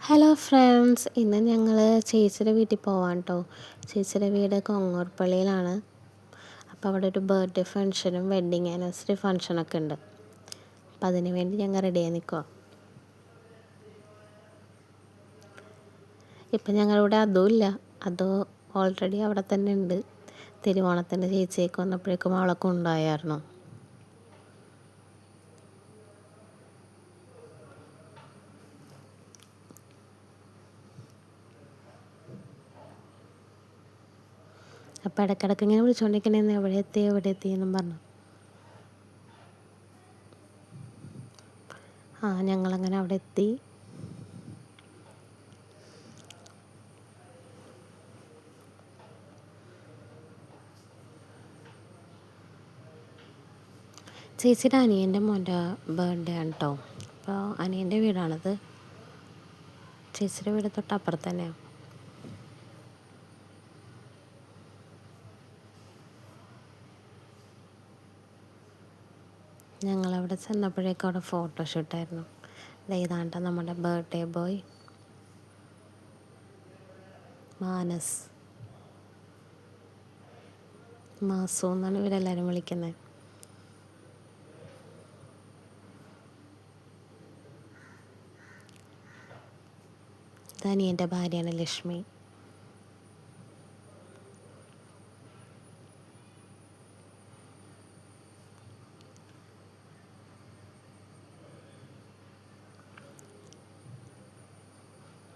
Hello friends ഇന്ന് ഞങ്ങൾ ചേച്ചിയുടെ വീട്ടിൽ പോവാൻ കേട്ടോ ചേച്ചിയുടെ വീട് കൊങ്ങോർപ്പള്ളിയിലാണ്. അപ്പോൾ അവിടെ ഒരു ബർത്ത്ഡേ ഫംഗ്ഷനും വെഡ്ഡിങ് ആനിവേഴ്സറി ഫംഗ്ഷനൊക്കെ ഉണ്ട്. അപ്പം അതിന് വേണ്ടി ഞങ്ങൾ റെഡിയായി നിൽക്കുക ഇപ്പം ഞങ്ങളിവിടെ അതും ഇല്ല. അതോ ഓൾറെഡി അവിടെ തന്നെ ഉണ്ട്. തിരുവോണത്തിന്റെ ചേച്ചിയൊക്കെ വന്നപ്പോഴേക്കും അവളൊക്കെ ഉണ്ടായിരുന്നു അപ്പം ഇടയ്ക്കിടയ്ക്ക് ഇങ്ങനെ വിളിച്ചുകൊണ്ടിരിക്കണേന്ന് എവിടെ എത്തി എവിടെ എത്തി എന്നും പറഞ്ഞു. ആ ഞങ്ങളങ്ങനെ അവിടെ എത്തി. ചേച്ചിയുടെ അനിയന്റെ മോന്റെ ബർത്ത്ഡേ ആണ് കേട്ടോ അപ്പോൾ അനിയന്റെ വീടാണത്. ചേച്ചിയുടെ വീട് തൊട്ടപ്പുറത്ത് തന്നെയാണ് ഞങ്ങളവിടെ ചെന്നപ്പോഴേക്കും അവിടെ ഫോട്ടോഷൂട്ടായിരുന്നു ഇതാണ്ട നമ്മുടെ ബർത്ത്ഡേ ബോയ് മാനസ്. മാസു എന്നാണ് ഇവരെല്ലാവരും വിളിക്കുന്നത് ഇതനിയന്റെ ഭാര്യയാണ് ലക്ഷ്മി.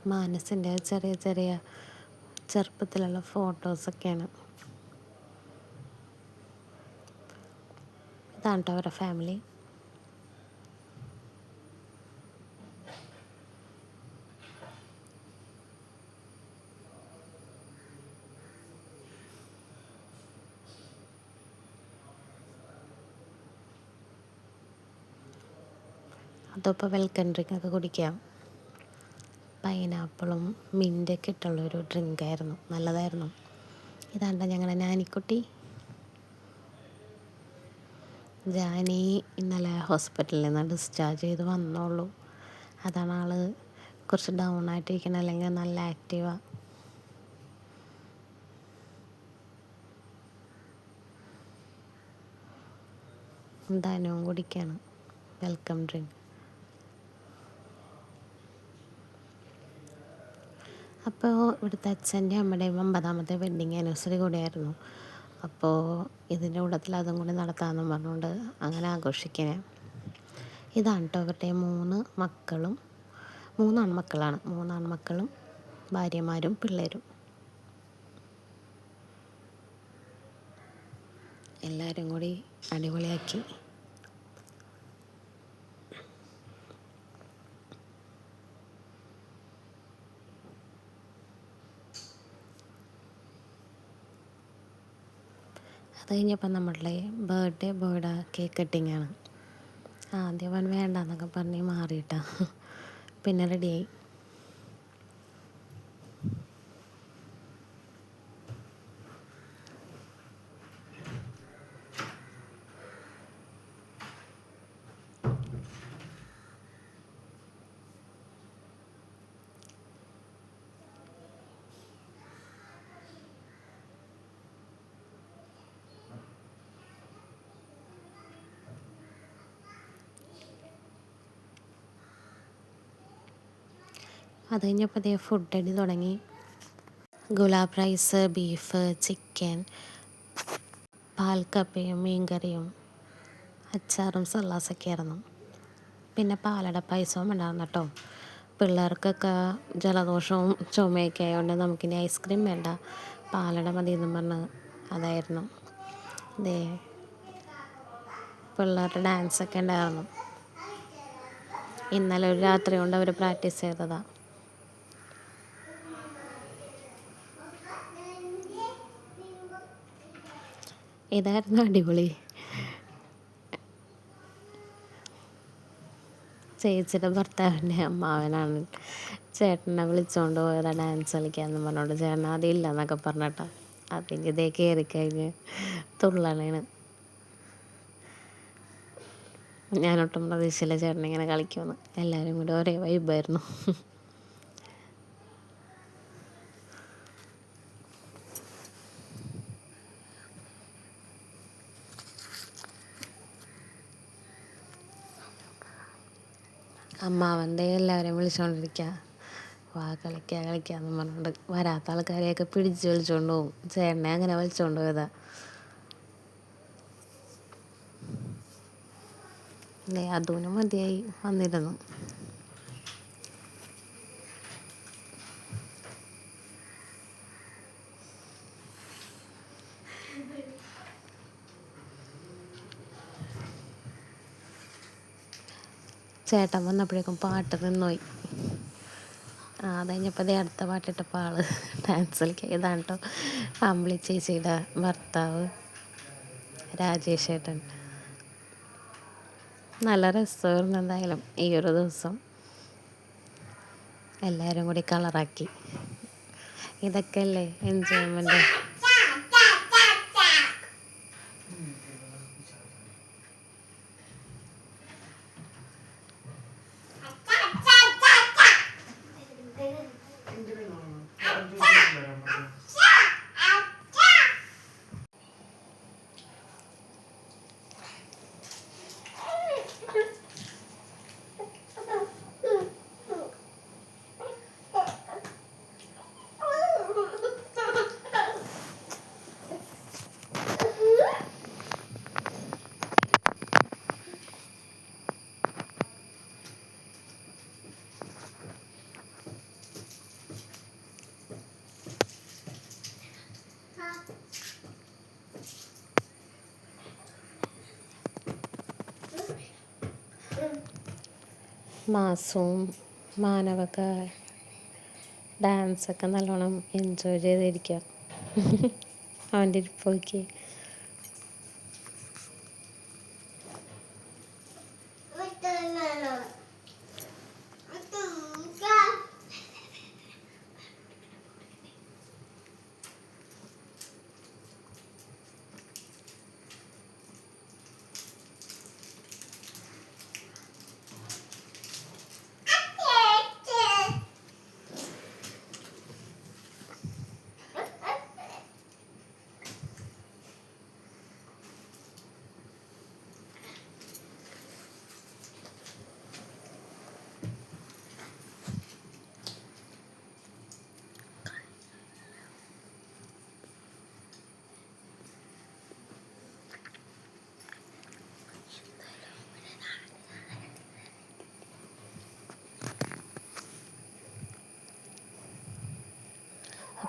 മാനസിന്റെ ചെറിയ ചെറിയ ചെറുപ്പത്തിലുള്ള ഫോട്ടോസൊക്കെയാണ്. ഇതാണ് കേട്ടോ അവരുടെ ഫാമിലി. അതപ്പോൾ വെൽക്കം ഡ്രിങ്ക് ഒക്കെ കുടിക്കാം. പൈനാപ്പിളും മിന്റൊക്കെ ഇട്ടുള്ളൊരു ഡ്രിങ്കായിരുന്നു. നല്ലതായിരുന്നു. ഇതാണ്ട ഞങ്ങളുടെ നാനിക്കുട്ടി. ജാനി ഇന്നലെ ഹോസ്പിറ്റലിൽ നിന്ന് ഡിസ്ചാർജ് ചെയ്ത് വന്നോളൂ. അതാണ് ആൾ കുറച്ച് ഡൗൺ ആയിട്ടിരിക്കണം. അല്ലെങ്കിൽ നല്ല ആക്റ്റീവാണ് ധനവും കുടിക്കാണ്. Welcome drink. അപ്പോൾ ഇവിടുത്തെ അച്ഛന്റെ അമ്മയുടെയും ഒമ്പതാമത്തെ വെഡ്ഡിങ് ആനിവേഴ്സറി കൂടിയായിരുന്നു. അപ്പോൾ ഇതിന്റെ കൂടത്തിൽ അതും കൂടി നടത്താമെന്നും പറഞ്ഞുകൊണ്ട് അങ്ങനെ ആഘോഷിക്കണേ. ഇതാണ് കേട്ടോ ഇവരുടെ മൂന്ന് മക്കളും. മൂന്നാൺമക്കളാണ് മൂന്നാൺമക്കളും ഭാര്യമാരും പിള്ളേരും. എല്ലാവരും കൂടി അടിപൊളിയാക്കി. അത് കഴിഞ്ഞപ്പോൾ നമ്മളുടെ ബർത്ത്ഡേ ബോയുടെ കേക്ക് കട്ടിങ് ആണ്. ആദ്യം അവൻ വേണ്ടെന്നൊക്കെ പറഞ്ഞ് മാറിയിട്ടാണ് പിന്നെ റെഡിയായി അത് കഴിഞ്ഞപ്പോൾ അതേ ഫുഡ് അടി തുടങ്ങി. ഗുലാബ് റൈസ് ബീഫ് ചിക്കൻ പാൽക്കപ്പയും മീൻകറിയും അച്ചാറും സല്ലാസൊക്കെ ആയിരുന്നു. പിന്നെ പാലട പായസവും ഉണ്ടായിരുന്നു കേട്ടോ. പിള്ളേർക്കൊക്കെ ജലദോഷവും ചുമയൊക്കെ ആയതുകൊണ്ട് നമുക്കിനി ഐസ്ക്രീം വേണ്ട. പാലട മതി എന്നും പറഞ്ഞ് അതായിരുന്നു. ഇതേ പിള്ളേരുടെ ഡാൻസൊക്കെ ഉണ്ടായിരുന്നു. ഇന്നലെ ഒരു രാത്രി കൊണ്ട് അവർ പ്രാക്ടീസ് ചെയ്തതാണ് ഇതായിരുന്നു അടിപൊളി? ചേച്ചിയുടെ ഭർത്താവിന്റെ അമ്മാവനാണ്. ചേട്ടനെ വിളിച്ചുകൊണ്ട് പോയതാണ് ഡാൻസ് കളിക്കാമെന്ന് പറഞ്ഞോണ്ട്. ചേട്ടൻ അതില്ല എന്നൊക്കെ പറഞ്ഞിട്ടാ. അതിന്റെ ഇതേ കയറി കഴിഞ്ഞ് തുള്ളണേണ് ഞാനൊട്ടും പ്രതീക്ഷയില്ല ചേട്ടനിങ്ങനെ കളിക്കുമെന്ന്. എല്ലാവരും കൂടി ഒരേ വൈബായിരുന്നു അമ്മാവന്റെ എല്ലാവരെയും വിളിച്ചുകൊണ്ടിരിക്കുക വാ കളിക്കുക കളിക്കുക എന്ന് പറഞ്ഞുകൊണ്ട് വരാത്ത ആൾക്കാരെയൊക്കെ പിടിച്ച് വിളിച്ചുകൊണ്ട് പോകും ചേട്ടനെ അങ്ങനെ വലിച്ചുകൊണ്ട് പോയതാ. അല്ലേ അതുവിനും മതിയായി വന്നിരുന്നു. ചേട്ടൻ വന്നപ്പോഴേക്കും പാട്ട് നിന്നുപോയി. അത് കഴിഞ്ഞപ്പോൾ അതേ അടുത്ത പാട്ടിട്ടപ്പോൾ ആൾ കളിക്കുക ഇതാണ് കേട്ടോ അമ്പിളി ചേച്ചിയുടെ ഭർത്താവ് രാജേഷ് ഏട്ടൻ. നല്ല രസമായിരുന്നു എന്തായാലും ഈ ഒരു ദിവസം. എല്ലാവരും കൂടി കളറാക്കി ഇതൊക്കെയല്ലേ എൻജോയ്മെന്റ് മാസവും മാനവൊക്കെ ഡാൻസൊക്കെ നല്ലോണം എൻജോയ് ചെയ്തിരിക്കുക. അവന്റെ ഇരിപ്പൊക്കെ.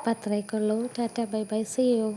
അപ്പം അത്രയൊക്കെ ഉള്ളൂ tata bye bye. See you